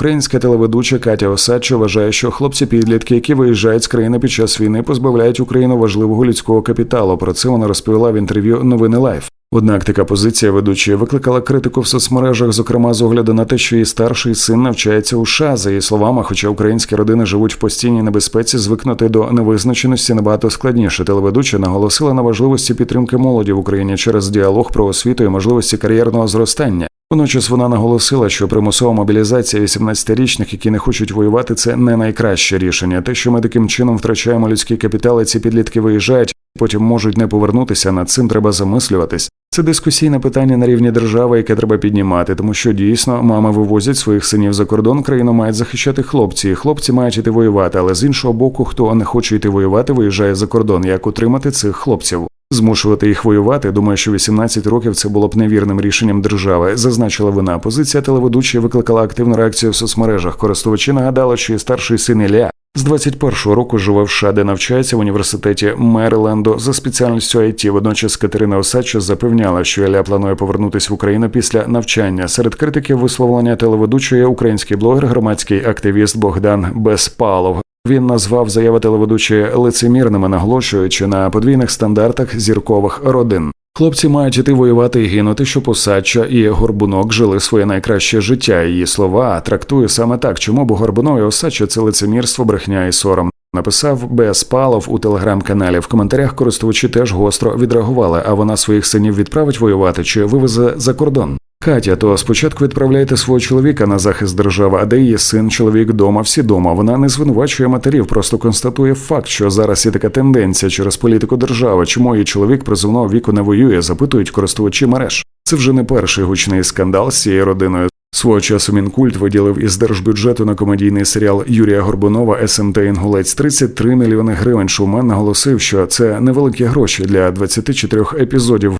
Українська телеведуча Катя Осадчо вважає, що хлопці-підлітки, які виїжджають з країни під час війни, позбавляють Україну важливого людського капіталу. Про це вона розповіла в інтерв'ю Новини Лайф. Однак така позиція ведучої викликала критику в соцмережах, зокрема з огляду на те, що її старший син навчається у США. За її словами, хоча українські родини живуть в постійній небезпеці, звикнути до невизначеності набагато складніше. Телеведуча наголосила на важливості підтримки молоді в Україні через діалог про освіту і можливості кар'єрного зростання. Водночас вона наголосила, що примусова мобілізація 18-річних, які не хочуть воювати, це не найкраще рішення. Те, що ми таким чином втрачаємо людський капітал, і ці підлітки виїжджають, потім можуть не повернутися. Над цим треба замислюватись. Це дискусійне питання на рівні держави, яке треба піднімати, тому що дійсно мами вивозять своїх синів за кордон, країну мають захищати хлопці. і Хлопці мають іти воювати, але з іншого боку, хто не хоче йти воювати, виїжджає за кордон. Як утримати цих хлопців? Змушувати їх воювати, думаю, що 18 років це було б невірним рішенням держави, зазначила вона. Позиція телеведучої викликала активну реакцію в соцмережах. Користувачі нагадали, що її старший син Ілля з 21-го року живе в США, де навчається в університеті Мериленду за спеціальністю IT. Водночас Катерина Осадча запевняла, що Ілля планує повернутися в Україну після навчання. Серед критиків висловлення телеведучої український блогер, громадський активіст Богдан Безпалов. Він назвав заяви телеведучої лицемірними, наголошуючи на подвійних стандартах зіркових родин. Хлопці мають іти воювати і гинути, щоб Осадча і Горбунок жили своє найкраще життя. Її слова трактує саме так, чому бо Горбунов і Осадча – це лицемірство, брехня і сором. Написав Б. Палов у телеграм-каналі. В коментарях користувачі теж гостро відреагували, а вона своїх синів відправить воювати чи вивезе за кордон. Катя, то спочатку відправляйте свого чоловіка на захист держави, а де її син, чоловік дома, всі дома. Вона не звинувачує матерів, просто констатує факт, що зараз є така тенденція через політику держави. Чому її чоловік призовного віку не воює, запитують користувачі мереж. Це вже не перший гучний скандал з цією родиною. Свого часу мінкульт виділив із держбюджету на комедійний серіал Юрія Горбунова СМТ Інгулець 33 мільйони гривень. Шоумен наголосив, що це невеликі гроші для 24 епізодів.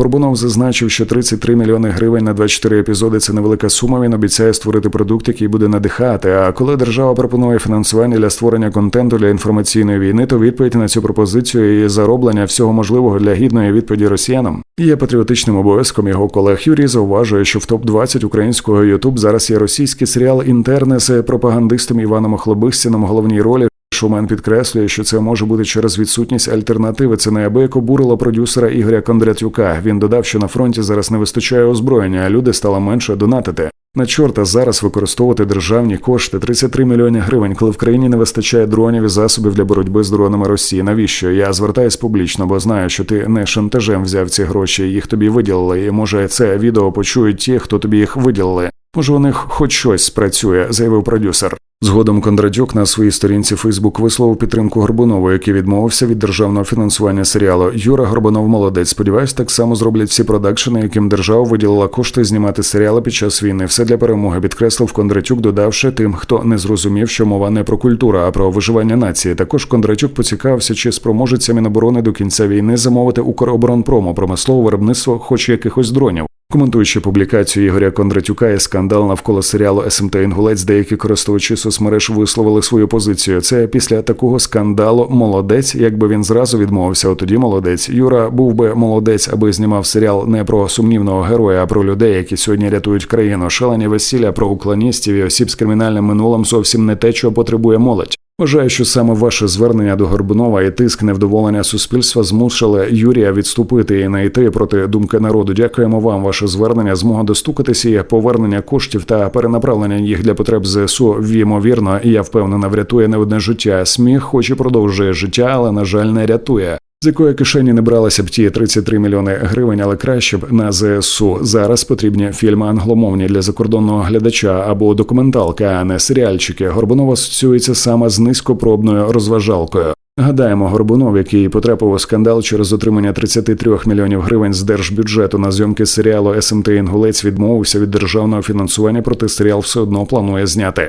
Горбунов зазначив, що 33 мільйони гривень на 24 епізоди це невелика сума. Він обіцяє створити продукт, який буде надихати. А коли держава пропонує фінансування для створення контенту для інформаційної війни, то відповідь на цю пропозицію і зароблення всього можливого для гідної відповіді росіянам є патріотичним обов'язком його колег. Юрій зауважує, що в топ 20 українського Ютуб зараз є російський серіал Інтерне з пропагандистом Іваном Хлобистіном в головній ролі. Шумен підкреслює, що це може бути через відсутність альтернативи. Це неабияк обурило продюсера Ігоря Кондратюка. Він додав, що на фронті зараз не вистачає озброєння, а люди стало менше донатити. На чорта зараз використовувати державні кошти 33 мільйони гривень, коли в країні не вистачає дронів і засобів для боротьби з дронами Росії. Навіщо? Я звертаюсь публічно, бо знаю, що ти не шантажем взяв ці гроші, їх тобі виділили. І може це відео почують ті, хто тобі їх виділили. Може, у них хоч щось спрацює, заявив продюсер. Згодом Кондратюк на своїй сторінці Фейсбук висловив підтримку Горбунову, який відмовився від державного фінансування серіалу. Юра Горбунов молодець. Сподіваюсь, так само зроблять всі продакшени, яким держава виділила кошти знімати серіали під час війни. Все для перемоги підкреслив Кондратюк, додавши тим, хто не зрозумів, що мова не про культуру, а про виживання нації. Також Кондратюк поцікавився, чи спроможеться Міноборони до кінця війни замовити Укроборонпрому промислове виробництво, хоч якихось дронів. Коментуючи публікацію Ігоря Кондратюка і скандал навколо серіалу СМТ Інгулець, деякі користувачі соцмереж висловили свою позицію. Це після такого скандалу молодець, якби він зразу відмовився. От тоді молодець. Юра був би молодець, аби знімав серіал не про сумнівного героя, а про людей, які сьогодні рятують країну. Шалені весілля про уклоністів і осіб з кримінальним минулим зовсім не те, чого потребує молодь. Вважаю, що саме ваше звернення до Горбунова і тиск невдоволення суспільства змусили Юрія відступити і не йти проти думки народу. Дякуємо вам. Ваше звернення, змога достукатися, і повернення коштів та перенаправлення їх для потреб ЗСУ Вімовірно, я впевнена, врятує не одне життя. Сміх, хоч і продовжує життя, але на жаль, не рятує. З якої кишені не бралися б ті 33 мільйони гривень, але краще б на ЗСУ. Зараз потрібні фільми англомовні для закордонного глядача або документалка, а не серіальчики. Горбунов асоціюється саме з низькопробною розважалкою. Гадаємо, Горбунов, який потрапив у скандал через отримання 33 мільйонів гривень з держбюджету на зйомки серіалу СМТ Інгулець відмовився від державного фінансування, проте серіал все одно планує зняти.